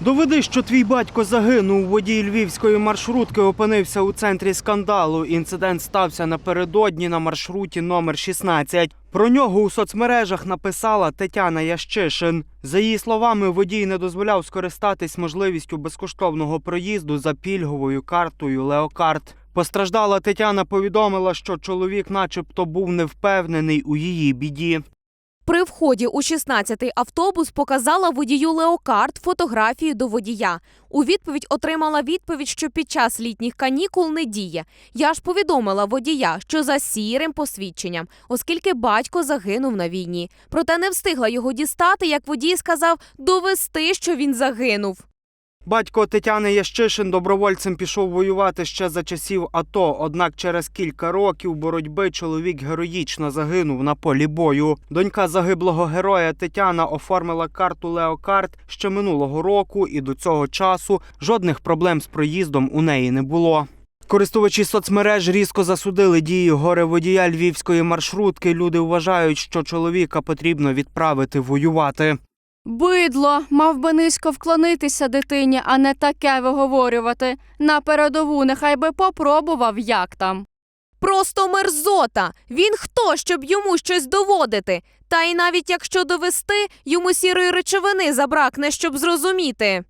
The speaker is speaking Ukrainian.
Доведи, що твій батько загинув. Водій львівської маршрутки опинився у центрі скандалу. Інцидент стався напередодні на маршруті номер 16. Про нього у соцмережах написала Тетяна Ящишин. За її словами, водій не дозволяв скористатись можливістю безкоштовного проїзду за пільговою картою Леокарт. Постраждала Тетяна повідомила, що чоловік, начебто, був невпевнений у її біді. При вході у 16-й автобус показала водію Леокарт фотографію до водія. У відповідь отримала відповідь, що під час літніх канікул не діє. Я ж повідомила водія, що за сірим посвідченням, оскільки батько загинув на війні. Проте не встигла його дістати, як водій сказав довести, що він загинув. Батько Тетяни Ящишин добровольцем пішов воювати ще за часів АТО. Однак через кілька років боротьби чоловік героїчно загинув на полі бою. Донька загиблого героя Тетяна оформила карту Леокарт ще минулого року, і до цього часу жодних проблем з проїздом у неї не було. Користувачі соцмереж різко засудили дії горе водія львівської маршрутки. Люди вважають, що чоловіка потрібно відправити воювати. Бидло, мав би низько вклонитися дитині, а не таке виговорювати. На передову нехай би попробував, як там. Просто мерзота. Він хто, щоб йому щось доводити. Та й навіть якщо довести, йому сірої речовини забракне, щоб зрозуміти.